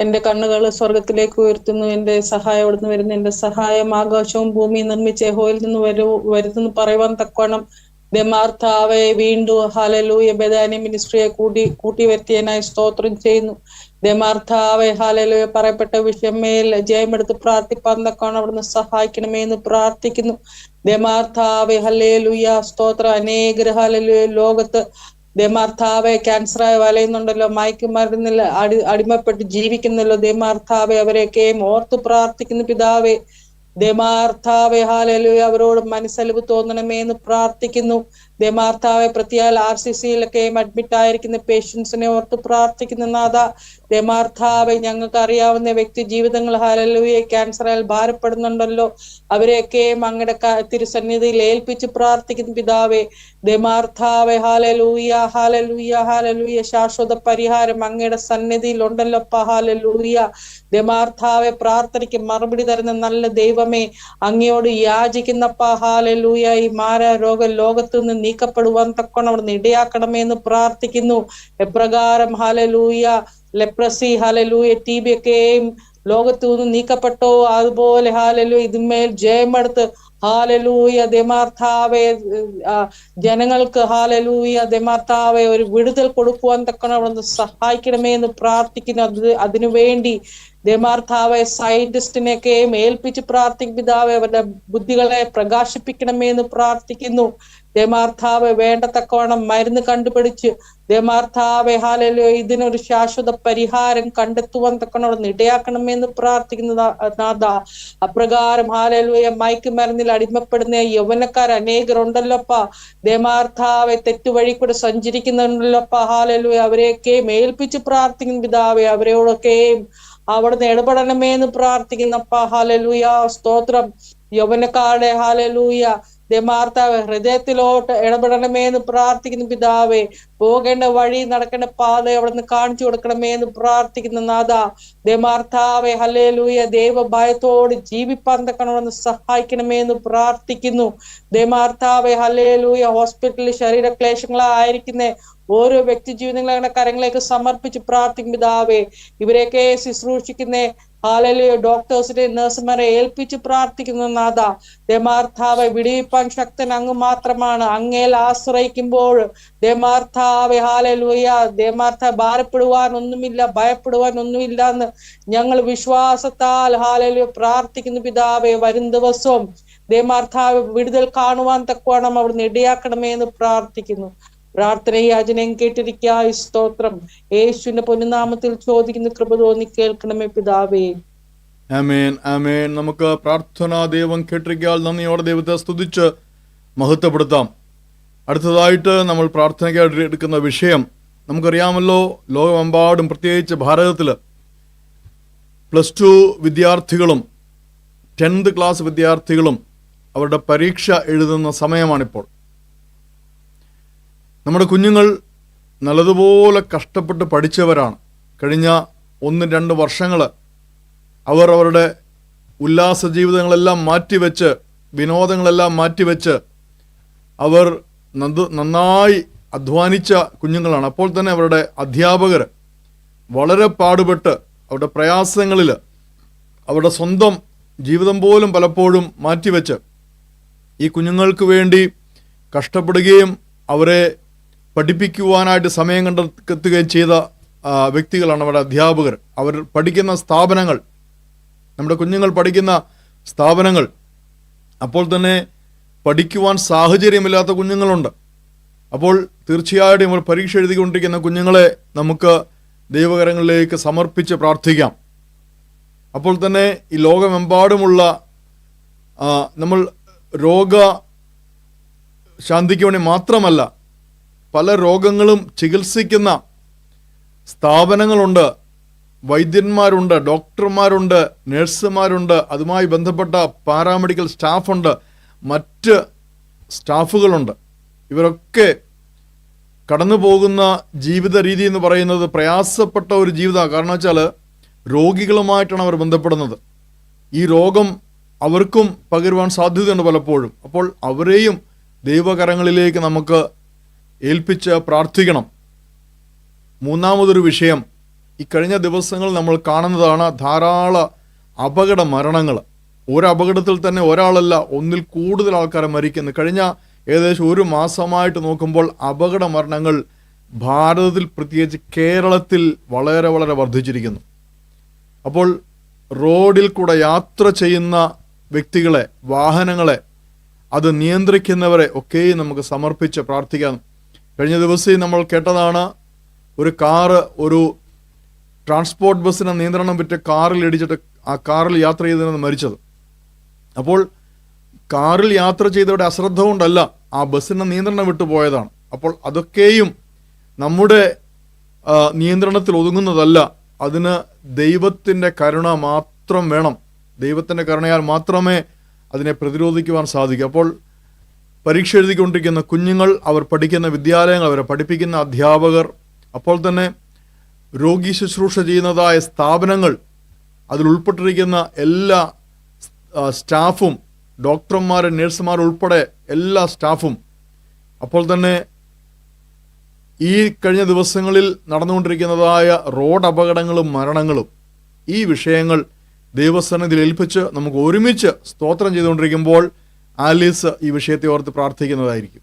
എന്റെ കണ്ണുകൾ സ്വർഗത്തിലേക്ക് ഉയർത്തുന്നു. എന്റെ സഹായം അവിടുന്ന് വരുന്നു. എന്റെ സഹായം ആകാശവും ഭൂമിയും നിർമ്മിച്ച ഹോയിൽ നിന്ന് വരൂ വരുന്നു പറയുവാൻ തക്കവണ്ണം ദമാർത്താവെ വീണ്ടും ഹാലലൂയ ബദാനി മിനിസ്ട്രിയെ കൂടി കൂട്ടി വരുത്തിയനായി സ്തോത്രം ചെയ്യുന്നു. ദമാർത്ഥാവെ ഹാലലൂയ പറയപ്പെട്ട വിഷയമേൽ ജയമെടുത്ത് പ്രാർത്ഥിപ്പാൻ തക്കാണ് അവിടുന്ന് സഹായിക്കണമേ എന്ന് പ്രാർത്ഥിക്കുന്നു. ദേമാർത്ഥാവെ ഹലേലുയ സ്തോത്ര. അനേകർ ഹാലലൂയ ലോകത്ത് ദേമാർത്താവെ ക്യാൻസറായി വലയുന്നുണ്ടല്ലോ. മയക്കുമരുന്നിൽ അടി അടിമപ്പെട്ട് ജീവിക്കുന്നല്ലോ ദേമാർത്താവെ അവരെയൊക്കെയും ഓർത്തു പ്രാർത്ഥിക്കുന്നു പിതാവെ. ദേമാർത്താവെ ഹാലലുയ അവരോട് മനസ്സലിവ് തോന്നണമേ എന്ന് പ്രാർത്ഥിക്കുന്നു. ദേമാർത്താവെ പ്രത്യാൽ ആർ സി സിയിലൊക്കെയും അഡ്മിറ്റ് ആയിരിക്കുന്ന പേഷ്യൻസിനെ ഓർത്ത് പ്രാർത്ഥിക്കുന്ന നാഥ. ദേമാർത്താവെ ഞങ്ങൾക്ക് അറിയാവുന്ന വ്യക്തി ജീവിതങ്ങൾ ഹാലലുയെ ക്യാൻസറാൽ ഭാരപ്പെടുന്നുണ്ടല്ലോ. അവരെയൊക്കെയും അങ്ങയുടെ ക- തിരുസന്നിധിയിൽ ഏൽപ്പിച്ച് പ്രാർത്ഥിക്കുന്നു പിതാവെ ദമാർത്ഥാവെ ഹാലലൂയ ഹാലലൂയ ഹാലലൂയ ശാശ്വത പരിഹാരം അങ്ങയുടെ സന്നിധിയിൽ ഉണ്ടല്ലോ ഹാലലൂയ ദമാർത്ഥാവെ പ്രാർത്ഥനയ്ക്ക് മറുപടി തരുന്ന നല്ല ദൈവമേ അങ്ങയോട് യാചിക്കുന്നപ്പ ഹാലലൂയ ഈ മാര രോഗ ലോകത്തു നിന്ന് നീക്കപ്പെടുവാൻ തക്കോണം നിന്ന് ഇടയാക്കണമേ എന്ന് പ്രാർത്ഥിക്കുന്നു. എപ്രകാരം hallelujah leprosy hallelujah T B ഒക്കെയും ലോകത്തു നിന്ന് നീക്കപ്പെട്ടോ? അതുപോലെ ഹാലലു ഇതിന്മേൽ ജയമെടുത്ത് ഹാലലൂയ ദമാർത്ഥാവെ ആ, ജനങ്ങൾക്ക് ഹാലലൂയ ദമാർത്ഥാവെ ഒരു വിടുതൽ കൊടുക്കുവാൻ തക്കണം അവിടുന്ന് സഹായിക്കണമേ എന്ന് പ്രാർത്ഥിക്കുന്നു. അത് അതിനുവേണ്ടി ദേമാർത്താവെ സയന്റിസ്റ്റിനെയൊക്കെ ഏൽപ്പിച്ച് പ്രാർത്ഥിക്കും. പിതാവെ അവരുടെ ബുദ്ധികളെ പ്രകാശിപ്പിക്കണമേ എന്ന് പ്രാർത്ഥിക്കുന്നു. ദേമാർത്താവെ വേണ്ടത്തക്കവണ്ണം മരുന്ന് കണ്ടുപിടിച്ച് ദേമാർത്താവെ ഹാലല്ലോ ഇതിനൊരു ശാശ്വത പരിഹാരം കണ്ടെത്തുവാൻ തക്കണോടൊന്ന് ഇടയാക്കണമേ എന്ന് പ്രാർത്ഥിക്കുന്നു നാഥ. അപ്രകാരം ഹാലലോയ മയക്ക് മരുന്നിൽ അടിമപ്പെടുന്ന യൗവനക്കാർ അനേകരുണ്ടല്ലോപ്പ. ദേമാർത്താവെ തെറ്റുവഴി കൂടെ സഞ്ചരിക്കുന്നുണ്ടല്ലോപ്പ. ഹാലലോയ അവരെയൊക്കെയും ഏൽപ്പിച്ച് പ്രാർത്ഥിക്കുന്ന പിതാവെ അവരോടൊക്കെയും അവിടുന്ന് ഇടപെടണമേ എന്ന് പ്രാർത്ഥിക്കുന്നപ്പ ഹാലലൂയ സ്തോത്രം. യൗവനക്കാരുടെ ഹാലലൂയ ദമാർത്താവ് ഹൃദയത്തിലോട്ട് ഇടപെടണമേ എന്ന് പ്രാർത്ഥിക്കുന്നു പിതാവേ പോകേണ്ട വഴി നടക്കേണ്ട പാത അവിടുന്ന് കാണിച്ചു കൊടുക്കണമേ എന്ന് പ്രാർത്ഥിക്കുന്ന നാഥ. ദേമാർത്താവെ ദമാർത്താവെ ഹല്ലേലൂയ ദൈവഭയത്തോട് ജീവിപ്പാൻ തക്കണമെന്ന് സഹായിക്കണമേ എന്ന് പ്രാർത്ഥിക്കുന്നു ദമാർത്താവെ ഹല്ലേലൂയ ഹോസ്പിറ്റലിൽ ശരീര ക്ലേശങ്ങളായിരിക്കുന്ന ഓരോ വ്യക്തി ജീവിതങ്ങളെ കരങ്ങളിലേക്ക് സമർപ്പിച്ച് പ്രാർത്ഥിക്കും പിതാവേ. ഇവരെയൊക്കെ ശുശ്രൂഷിക്കുന്ന ഹാലലിയ ഡോക്ടേഴ്സിനെ നഴ്സുമാരെ ഏൽപ്പിച്ച് പ്രാർത്ഥിക്കുന്നു നാഥ. ദമാർത്ഥാവെ വിടിവിപ്പാൻ ശക്തൻ അങ്ങ് മാത്രമാണ്. അങ്ങേൽ ആശ്രയിക്കുമ്പോൾ ദമാർത്ഥാവെ ഹാലലുയ ദമാർത്ഥ ഭാരപ്പെടുവാൻ ഒന്നുമില്ല ഭയപ്പെടുവാൻ ഒന്നുമില്ല എന്ന് ഞങ്ങൾ വിശ്വാസത്താൽ ഹാലലിയോ പ്രാർത്ഥിക്കുന്നു പിതാവെ വരും ദിവസവും ദമാർത്ഥാവ് വിടുതൽ കാണുവാൻ തക്കവണ്ണം അവിടുന്ന് ഇടയാക്കണമേ എന്ന് പ്രാർത്ഥിക്കുന്നു. പ്രാർത്ഥനയും യാചനയും കേട്ടിരിക്കുക സ്തോത്രം. യേശുവിന്റെ പൊന്നുനാമത്തിൽ ചോദിക്കുന്ന കൃപ തോന്നി കേൾക്കണമേ പിതാവേ. ആമേൻ ആമേൻ. നമുക്ക് പ്രാർത്ഥനാ ദൈവം കേട്ടിരിക്കാൽ നന്ദിയോടെ ദൈവത്തെ സ്തുതിച്ച് മഹത്വപ്പെടുത്താം. അടുത്തതായിട്ട് നമ്മൾ പ്രാർത്ഥനയ്ക്കായിട്ട് എടുക്കുന്ന വിഷയം നമുക്കറിയാമല്ലോ ലോകമെമ്പാടും പ്രത്യേകിച്ച് ഭാരതത്തിൽ പ്ലസ് ടു വിദ്യാർത്ഥികളും ടെൻത്ത് ക്ലാസ് വിദ്യാർത്ഥികളും അവരുടെ പരീക്ഷ എഴുതുന്ന സമയമാണിപ്പോൾ. നമ്മുടെ കുഞ്ഞുങ്ങൾ നല്ലതുപോലെ കഷ്ടപ്പെട്ട് പഠിച്ചവരാണ്. കഴിഞ്ഞ ഒന്ന് രണ്ട് വർഷങ്ങൾ അവർ അവരുടെ ഉല്ലാസ ജീവിതങ്ങളെല്ലാം മാറ്റിവെച്ച് വിനോദങ്ങളെല്ലാം മാറ്റിവെച്ച് അവർ നന്നായി അധ്വാനിച്ച കുഞ്ഞുങ്ങളാണ്. അപ്പോൾ തന്നെ അവരുടെ അധ്യാപകർ വളരെ പാടുപെട്ട് അവരുടെ പ്രയാസങ്ങളിൽ അവരുടെ സ്വന്തം ജീവിതം പോലും പലപ്പോഴും മാറ്റിവെച്ച് ഈ കുഞ്ഞുങ്ങൾക്ക് വേണ്ടി കഷ്ടപ്പെടുകയും അവരെ പഠിപ്പിക്കുവാനായിട്ട് സമയം കണ്ടെത്തുകയും ചെയ്ത വ്യക്തികളാണ് അവരുടെ അധ്യാപകർ. അവർ പഠിക്കുന്ന സ്ഥാപനങ്ങൾ നമ്മുടെ കുഞ്ഞുങ്ങൾ പഠിക്കുന്ന സ്ഥാപനങ്ങൾ അപ്പോൾ തന്നെ പഠിക്കുവാൻ സാഹചര്യമില്ലാത്ത കുഞ്ഞുങ്ങളുണ്ട്. അപ്പോൾ തീർച്ചയായിട്ടും ഇവർ പരീക്ഷ എഴുതിക്കൊണ്ടിരിക്കുന്ന കുഞ്ഞുങ്ങളെ നമുക്ക് ദൈവകരങ്ങളിലേക്ക് സമർപ്പിച്ച് പ്രാർത്ഥിക്കാം. അപ്പോൾ തന്നെ ഈ ലോകമെമ്പാടുമുള്ള നമ്മൾ രോഗ ശാന്തിക്ക് വേണ്ടി മാത്രമല്ല പല രോഗങ്ങളും ചികിത്സിക്കുന്ന സ്ഥാപനങ്ങളുണ്ട്. വൈദ്യന്മാരുണ്ട് ഡോക്ടർമാരുണ്ട് നഴ്സുമാരുണ്ട്. അതുമായി ബന്ധപ്പെട്ട പാരാമെഡിക്കൽ സ്റ്റാഫുണ്ട്. മറ്റ് സ്റ്റാഫുകളുണ്ട്. ഇവരൊക്കെ കടന്നു പോകുന്ന ജീവിത രീതി എന്ന് പറയുന്നത് പ്രയാസപ്പെട്ട ഒരു ജീവിതമാണ്. കാരണം വെച്ചാൽ രോഗികളുമായിട്ടാണ് അവർ ബന്ധപ്പെടുന്നത്. ഈ രോഗം അവർക്കും പകരുവാൻ സാധ്യതയുണ്ട് പലപ്പോഴും. അപ്പോൾ അവരെയും ദൈവകരങ്ങളിലേക്ക് നമുക്ക് ഏൽപ്പിച്ച് പ്രാർത്ഥിക്കണം. മൂന്നാമതൊരു വിഷയം ഈ കഴിഞ്ഞ ദിവസങ്ങൾ നമ്മൾ കാണുന്നതാണ് ധാരാള അപകട മരണങ്ങൾ. ഒരു അപകടത്തിൽ തന്നെ ഒരാളല്ല ഒന്നിൽ കൂടുതൽ ആൾക്കാർ മരിക്കുന്നു. കഴിഞ്ഞ ഏകദേശം ഒരു മാസമായിട്ട് നോക്കുമ്പോൾ അപകട മരണങ്ങൾ ഭാരതത്തിൽ പ്രത്യേകിച്ച് കേരളത്തിൽ വളരെ വളരെ വർദ്ധിച്ചിരിക്കുന്നു. അപ്പോൾ റോഡിൽ കൂടെ യാത്ര ചെയ്യുന്ന വ്യക്തികളെ വാഹനങ്ങളെ അത് നിയന്ത്രിക്കുന്നവരെ ഒക്കെയും നമുക്ക് സമർപ്പിച്ച് പ്രാർത്ഥിക്കാം. കഴിഞ്ഞ ദിവസം നമ്മൾ കേട്ടതാണ് ഒരു കാറ് ഒരു ട്രാൻസ്പോർട്ട് ബസ്സിന് നിയന്ത്രണം വിറ്റ് കാറിൽ ഇടിച്ചിട്ട് ആ കാറിൽ യാത്ര ചെയ്തതിന് മരിച്ചത്. അപ്പോൾ കാറിൽ യാത്ര ചെയ്തവരുടെ അശ്രദ്ധ കൊണ്ടല്ല ആ ബസ്സിന് നിയന്ത്രണം വിട്ടു പോയതാണ്. അപ്പോൾ അതൊക്കെയും നമ്മുടെ നിയന്ത്രണത്തിൽ ഒതുങ്ങുന്നതല്ല. അതിന് ദൈവത്തിന്റെ കരുണ മാത്രം വേണം. ദൈവത്തിന്റെ കരുണയാൽ മാത്രമേ അതിനെ പ്രതിരോധിക്കുവാൻ സാധിക്കൂ. അപ്പോൾ പരീക്ഷ എഴുതിക്കൊണ്ടിരിക്കുന്ന കുഞ്ഞുങ്ങൾ അവർ പഠിക്കുന്ന വിദ്യാലയങ്ങൾ അവരെ പഠിപ്പിക്കുന്ന അധ്യാപകർ. അപ്പോൾ തന്നെ രോഗി ശുശ്രൂഷ ചെയ്യുന്നതായ സ്ഥാപനങ്ങൾ അതിൽ ഉൾപ്പെട്ടിരിക്കുന്ന എല്ലാ സ്റ്റാഫും ഡോക്ടർമാർ നഴ്സുമാർ ഉൾപ്പെടെ എല്ലാ സ്റ്റാഫും. അപ്പോൾ തന്നെ ഈ കഴിഞ്ഞ ദിവസങ്ങളിൽ നടന്നുകൊണ്ടിരിക്കുന്നതായ റോഡ് അപകടങ്ങളും മരണങ്ങളും ഈ വിഷയങ്ങൾ ദൈവസന്നിധിയിൽ ഏൽപ്പിച്ച് നമുക്ക് ഒരുമിച്ച് സ്തോത്രം ചെയ്തുകൊണ്ടിരിക്കുമ്പോൾ ആലീസ് ഈ വിഷയത്തെ ഓർത്ത് പ്രാർത്ഥിക്കുന്നതായിരിക്കും.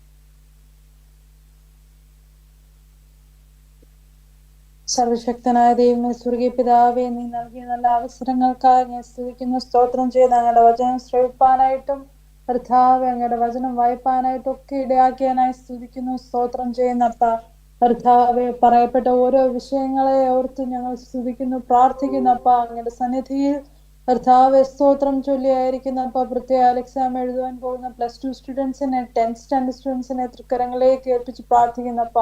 സർവശക്തനായ ദൈവമേ സ്വർഗീയ പിതാവേ നീ നൽകിയ നല്ല അവസരങ്ങൾക്കായി ഞാൻ സ്തുതിക്കുന്നു സ്തോത്രം ചെയ്ത് അങ്ങയുടെ വചനം ശ്രവിപ്പാനായിട്ടും കർത്താവ് അങ്ങയുടെ വചനം വായിപ്പാനായിട്ടും ഒക്കെ ഇടയാക്കിയാനായി സ്തുതിക്കുന്നു സ്തോത്രം ചെയ്യുന്നപ്പ കർത്താവെ പറയപ്പെട്ട ഓരോ വിഷയങ്ങളെ ഓർത്ത് ഞങ്ങൾ സ്തുതിക്കുന്നു പ്രാർത്ഥിക്കുന്നപ്പ അങ്ങയുടെ സന്നിധിയിൽ കർത്താവ് സ്തോത്രം ചൊല്ലിയായിരിക്കുന്ന പ്രത്യേക എക്സാം എഴുതുവാൻ പോകുന്ന പ്ലസ് ടു സ്റ്റുഡൻസിനെ ടെൻത്ത് സ്റ്റാൻഡേർഡ് സ്റ്റുഡൻസിനെ തൃക്കരങ്ങളിലേക്ക് ഏൽപ്പിച്ച് പ്രാർത്ഥിക്കുന്നപ്പ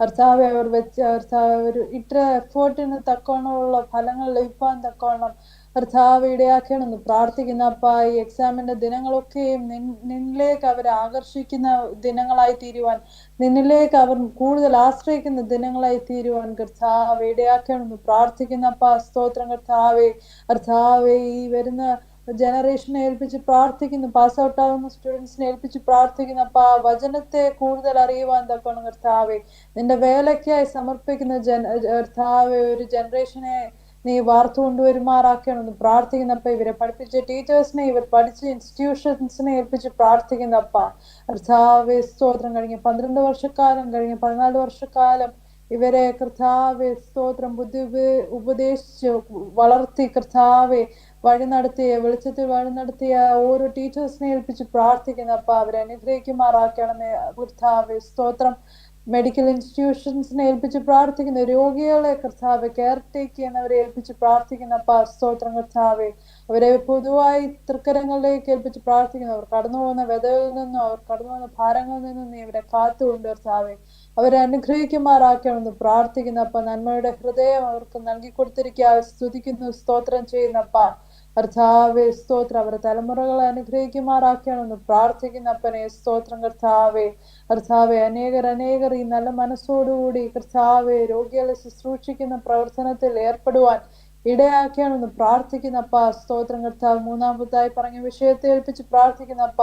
കർത്താവ് അവർ വെച്ച് കർത്താവ് ഒരു ഇട്ട എഫേർട്ടിന് തക്കവണ്ണമുള്ള ഫലങ്ങൾ ലഭിക്കാൻ തക്കവണ്ണം കർത്താവ് ഇടയാക്കണമെന്ന് പ്രാർത്ഥിക്കുന്ന അപ്പ ഈ എക്സാമിന്റെ ദിനങ്ങളൊക്കെയും നിന്നിലേക്ക് അവർ ആകർഷിക്കുന്ന ദിനങ്ങളായി തീരുവാൻ നിന്നിലേക്ക് അവർ കൂടുതൽ ആശ്രയിക്കുന്ന ദിനങ്ങളായി തീരുവാൻ കർത്താവ് ഇടയാക്കണമെന്ന് പ്രാർത്ഥിക്കുന്ന അപ്പ സ്തോത്രം കർത്താവെ. കർത്താവെ ഈ വരുന്ന ജനറേഷനെ ഏൽപ്പിച്ച് പ്രാർത്ഥിക്കുന്നു പാസ് ഔട്ട് ആവുന്ന സ്റ്റുഡൻസിനെ ഏൽപ്പിച്ച് പ്രാർത്ഥിക്കുന്നു അപ്പൊ ആ വചനത്തെ കൂടുതൽ അറിയുവാൻ തക്കണം കർത്താവെ. നിന്റെ വേലക്കായി സമർപ്പിക്കുന്ന ജന കർത്താവെ ഒരു ജനറേഷനെ നീ വാർത്തു കൊണ്ടുവരുമാറാക്കണമെന്ന് പ്രാർത്ഥിക്കുന്നപ്പ ഇവരെ പഠിപ്പിച്ച ടീച്ചേഴ്സിനെ ഇവർ പഠിച്ച ഇൻസ്റ്റിറ്റ്യൂഷൻസിനെ ഏൽപ്പിച്ച് പ്രാർത്ഥിക്കുന്നപ്പ. കർത്താവെ സ്തോത്രം. കഴിഞ്ഞ പന്ത്രണ്ട് വർഷക്കാലം കഴിഞ്ഞ പതിനാല് വർഷക്കാലം ഇവരെ കർത്താവെ സ്തോത്രം. ബുദ്ധി ഉപ- ഉപദേശിച്ച് വളർത്തി കർത്താവെ വഴി നടത്തിയ വെളിച്ചത്തിൽ വഴി നടത്തിയ ഓരോ ടീച്ചേഴ്സിനെ ഏൽപ്പിച്ച് പ്രാർത്ഥിക്കുന്നപ്പ അപ്പൊ അവരെ അനുഗ്രഹിക്കുമാറാക്കണമേ കർത്താവെ സ്തോത്രം. മെഡിക്കൽ ഇൻസ്റ്റിറ്റ്യൂഷൻസിനെ ഏൽപ്പിച്ച് പ്രാർത്ഥിക്കുന്ന രോഗികളെ കർത്താവ് കെയർ ടേക്ക് ചെയ്യുന്നവരെ ഏൽപ്പിച്ച് പ്രാർത്ഥിക്കുന്ന സ്തോത്രം കർത്താവെ. അവരെ പൊതുവായി തൃക്കരങ്ങളിലേക്ക് ഏൽപ്പിച്ച് പ്രാർത്ഥിക്കുന്നു അവർ കടന്നു പോകുന്ന വ്യതകളിൽ നിന്നും അവർ കടന്നു പോകുന്ന ഭാരങ്ങളിൽ നിന്നും നീ അവരെ കാത്തുകൊണ്ട് കർത്താവെ. അവരെ അനുഗ്രഹിക്കുമാറാക്കണമെന്ന് പ്രാർത്ഥിക്കുന്ന അപ്പ നന്മയുടെ ഹൃദയം അവർക്ക് നൽകി കൊടുത്തിരിക്കുക. സ്തുതിക്കുന്നു സ്തോത്രം ചെയ്യുന്നപ്പ. കർത്താവെ സ്തോത്രം. അവരെ തലമുറകളെ അനുഗ്രഹിക്കുമാറാക്കണമെന്ന് പ്രാർത്ഥിക്കുന്ന അപ്പനെ. സ്തോത്രം കർത്താവെ. കർത്താവെ അനേകർ അനേകർ ഈ നല്ല മനസ്സോടുകൂടി കർത്താവെ രോഗികളെ ശുശ്രൂഷിക്കുന്ന പ്രവർത്തനത്തിൽ ഏർപ്പെടുവാൻ ഇടയാക്കണമെന്ന് പ്രാർത്ഥിക്കുന്ന അപ്പ. സ്തോത്രം കർത്താവ് മൂന്നാമതായി പറഞ്ഞ വിഷയത്തെ ഏൽപ്പിച്ച് പ്രാർത്ഥിക്കുന്ന അപ്പ.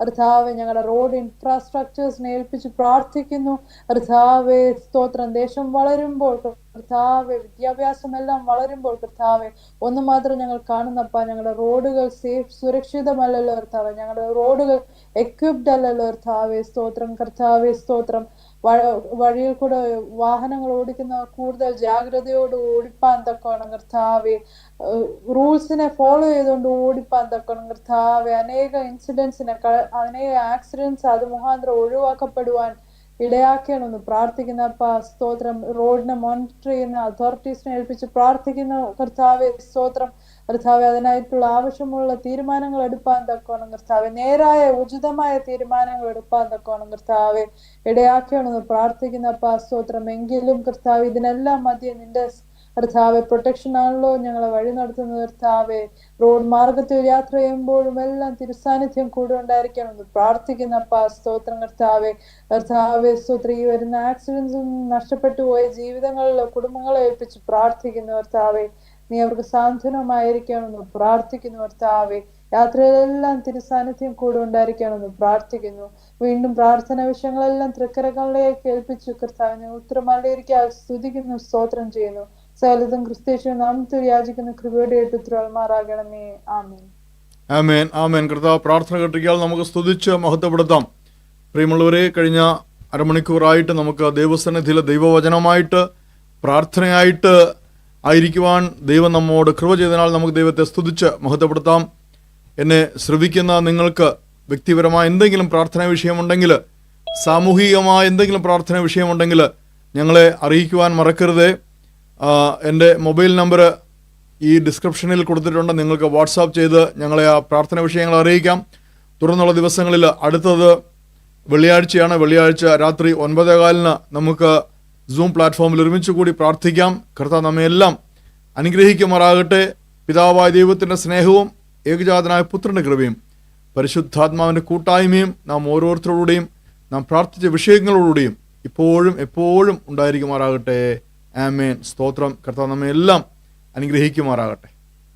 കർത്താവ് ഞങ്ങളുടെ റോഡ് ഇൻഫ്രാസ്ട്രക്ചേഴ്സിനെ ഏൽപ്പിച്ച് പ്രാർത്ഥിക്കുന്നു. കർത്താവെ സ്തോത്രം. ദേശം വളരുമ്പോൾ കർത്താവെ വിദ്യാഭ്യാസം എല്ലാം വളരുമ്പോൾ കർത്താവെ ഒന്ന് മാത്രം ഞങ്ങൾ കാണുന്നപ്പ ഞങ്ങളുടെ റോഡുകൾ സേഫ് സുരക്ഷിതമല്ലല്ലോ കർത്താവെ. ഞങ്ങളുടെ റോഡുകൾ എക്വിപ്ഡ് അല്ലല്ലോ കർത്താവെ. സ്തോത്രം കർത്താവെ സ്തോത്രം. വഴിയിൽ കൂടെ വാഹനങ്ങൾ ഓടിക്കുന്നവർ കൂടുതൽ ജാഗ്രതയോട് ഓടിപ്പാൻ തക്കോണം കർത്താവെ റൂൾസിനെ ഫോളോ ചെയ്തുകൊണ്ട് ഓടിപ്പാൻ തക്കണം കർത്താവെ അനേക ഇൻസിഡൻസിനെ അനേക ആക്സിഡൻസ് അത് മുഖാന്തരം ഒഴിവാക്കപ്പെടുവാൻ ഇടയാക്കണമെന്ന് പ്രാർത്ഥിക്കുന്ന സ്തോത്രം. റോഡിനെ മോണിറ്റർ ചെയ്യുന്ന അതോറിറ്റീസിനെ ഏൽപ്പിച്ച് പ്രാർത്ഥിക്കുന്ന കർത്താവെ സ്തോത്രം. കർത്താവെ അതിനായിട്ടുള്ള ആവശ്യമുള്ള തീരുമാനങ്ങൾ എടുപ്പാൻ തക്കോണം കർത്താവെ. നേരായ ഉചിതമായ തീരുമാനങ്ങൾ എടുപ്പാൻ തക്കോണം കർത്താവെ. ഇടയാക്കണമെന്ന് പ്രാർത്ഥിക്കുന്ന സ്തോത്രം. എങ്കിലും കർത്താവ് ഇതിനെല്ലാം മധ്യ നിന്റെ കർത്താവെ പ്രൊട്ടക്ഷൻ ആണല്ലോ ഞങ്ങളെ വഴി നടത്തുന്ന കർത്താവെ റോഡ് മാർഗത്തിൽ യാത്ര ചെയ്യുമ്പോഴും എല്ലാം തിരുസാന്നിധ്യം കൂടെ ഉണ്ടായിരിക്കണമെന്ന് പ്രാർത്ഥിക്കുന്ന അപ്പ സ്തോത്രം കർത്താവെ. കർത്താവെ സ്തോത്രം. വരുന്ന ആക്സിഡൻസിൽ നഷ്ടപ്പെട്ടു പോയ ജീവിതങ്ങളിലെ കുടുംബങ്ങളെ ഏൽപ്പിച്ച് പ്രാർത്ഥിക്കുന്നു കർത്താവെ. നീ അവർക്ക് സാന്ത്വനമായിരിക്കണമെന്ന് പ്രാർത്ഥിക്കുന്നു കർത്താവെ. യാത്രയിലെല്ലാം തിരുസാന്നിധ്യം കൂടെ ഉണ്ടായിരിക്കണമെന്ന് പ്രാർത്ഥിക്കുന്നു. വീണ്ടും പ്രാർത്ഥന വിഷയങ്ങളെല്ലാം തൃക്കരകളിലേക്ക് ഏൽപ്പിച്ചു. കർത്താവിനെ ഉത്തരമാലയിരിക്കാൻ സ്തുതിക്കുന്നു സ്തോത്രം ചെയ്യുന്നു. സകലതും ക്രിസ്തേശ്വര നാമത്തിൽ യാചിക്കുന്ന കൃപയുടെ ഏറ്റുത്തരമാറാകണമേ ആമീൻ. ആമേൻ ആമേൻ. കർത്താവ് പ്രാർത്ഥന കേട്ടിരിക്കാൽ നമുക്ക് സ്തുതിച്ച് മഹത്വപ്പെടുത്താം. പ്രിയമുള്ളവരെ കഴിഞ്ഞ അരമണിക്കൂറായിട്ട് നമുക്ക് ദൈവസന്നിധിയിലെ ദൈവവചനമായിട്ട് പ്രാർത്ഥനയായിട്ട് ആയിരിക്കുവാൻ ദൈവം നമ്മോട് കൃപ ചെയ്തതിനാൽ നമുക്ക് ദൈവത്തെ സ്തുതിച്ച് മഹത്വപ്പെടുത്താം. എന്നെ ശ്രവിക്കുന്ന നിങ്ങൾക്ക് വ്യക്തിപരമായ എന്തെങ്കിലും പ്രാർത്ഥനാ വിഷയമുണ്ടെങ്കിൽ സാമൂഹികമായ എന്തെങ്കിലും പ്രാർത്ഥനാ വിഷയമുണ്ടെങ്കിൽ ഞങ്ങളെ അറിയിക്കുവാൻ മറക്കരുതേ. എന്റെ മൊബൈൽ നമ്പർ ഈ ഡിസ്ക്രിപ്ഷനിൽ കൊടുത്തിട്ടുണ്ട്. നിങ്ങൾക്ക് വാട്സാപ്പ് ചെയ്ത് ഞങ്ങളെ ആ പ്രാർത്ഥന വിഷയങ്ങൾ അറിയിക്കാം. തുടർന്നുള്ള ദിവസങ്ങളിൽ അടുത്തത് വെള്ളിയാഴ്ചയാണ്. വെള്ളിയാഴ്ച രാത്രി ഒൻപതേകാലിന് നമുക്ക് സൂം പ്ലാറ്റ്ഫോമിൽ ഒരുമിച്ച് കൂടി പ്രാർത്ഥിക്കാം. കർത്താവ് നമ്മയെല്ലാം അനുഗ്രഹിക്കുമാറാകട്ടെ. പിതാവായ ദൈവത്തിന്റെ സ്നേഹവും ഏകജാതനായ പുത്രന്റെ കൃപയും പരിശുദ്ധാത്മാവിന്റെ കൂട്ടായ്മയും നാം ഓരോരുത്തരോടുകൂടിയും നാം പ്രാർത്ഥിച്ച വിഷയങ്ങളോടുകൂടിയും ഇപ്പോഴും എപ്പോഴും ഉണ്ടായിരിക്കുമാറാകട്ടെ. ആമേൻ. സ്തോത്രം. കർത്താവ് നമ്മെ എല്ലാം അനുഗ്രഹിക്കുമാറാകട്ടെ.